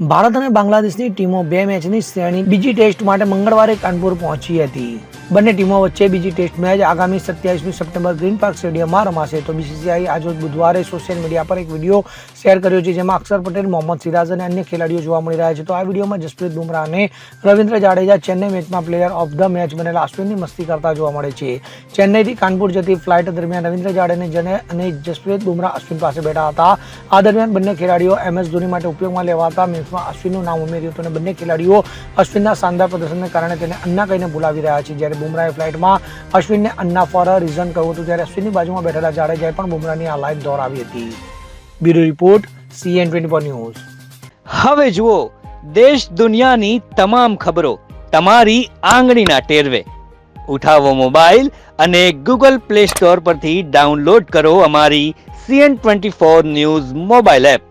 ભારત અને બાંગ્લાદેશની ટીમો બે મેચની શ્રેણી બીજી ટેસ્ટ માટે મંગળવારે કાનપુર પહોંચી હતી. બંને ટીમો વચ્ચે બીજી ટેસ્ટ મેચ આગામી સત્યાવીસમી સપ્ટેમ્બર ગ્રીન પાર્ક સ્ટેડિયમમાં રમાશે. તો બીસીસીઆઈ આજરોજ બુધવારે સોશિયલ મીડિયા પર એક વીડિયો શેર કર્યો છે, જેમાં અક્ષર પટેલ, મોહમ્મદ સિરાજ અને અન્ય ખેલાડીઓ જોવા મળી રહ્યા છે. તો આ વિડીયોમાં જસપ્રીત બુમરાહ અને રવિન્દ્ર જાડેજા ચેન્નઈ મેચમાં પ્લેયર ઓફ ધ મેચ બનેલા અશ્વિનની મસ્તી કરતા જોવા મળે છે. ચેન્નઈથી કાનપુર જતી ફ્લાઇટ દરમિયાન રવિન્દ્ર જાડેને જને અને જસપ્રીત બુમરાહ અશ્વિન પાસે બેઠા હતા. આ દરમિયાન બંને ખેલાડીઓ એમએસ ધોની માટે ઉપયોગમાં લેવાતા મેચમાં અશ્વિનનું નામ ઉમેર્યું હતું અને બંને ખેલાડીઓ અશ્વિનના શાનદાર પ્રદર્શનને કારણે તેને અન્ના કહીને બોલાવી રહ્યા છે. જ્યારે બુમરાહે ફ્લાઇટમાં અશ્વિનને અન્ના ફોર રિઝન કહ્યું હતું ત્યારે અશ્વિનની બાજુમાં બેઠેલા જાડેજાએ પણ બુમરાહની આ લાઈન દોરાવી હતી. Bureau report CN twenty four news. હવે જુઓ, દેશ દુનિયાની તમામ ખબરો તમારી આંગળીના ટેરવે. ઉઠાવો મોબાઈલ અને ગૂગલ પ્લે સ્ટોર પરથી ડાઉનલોડ કરો અમારી CN twenty four news mobile app.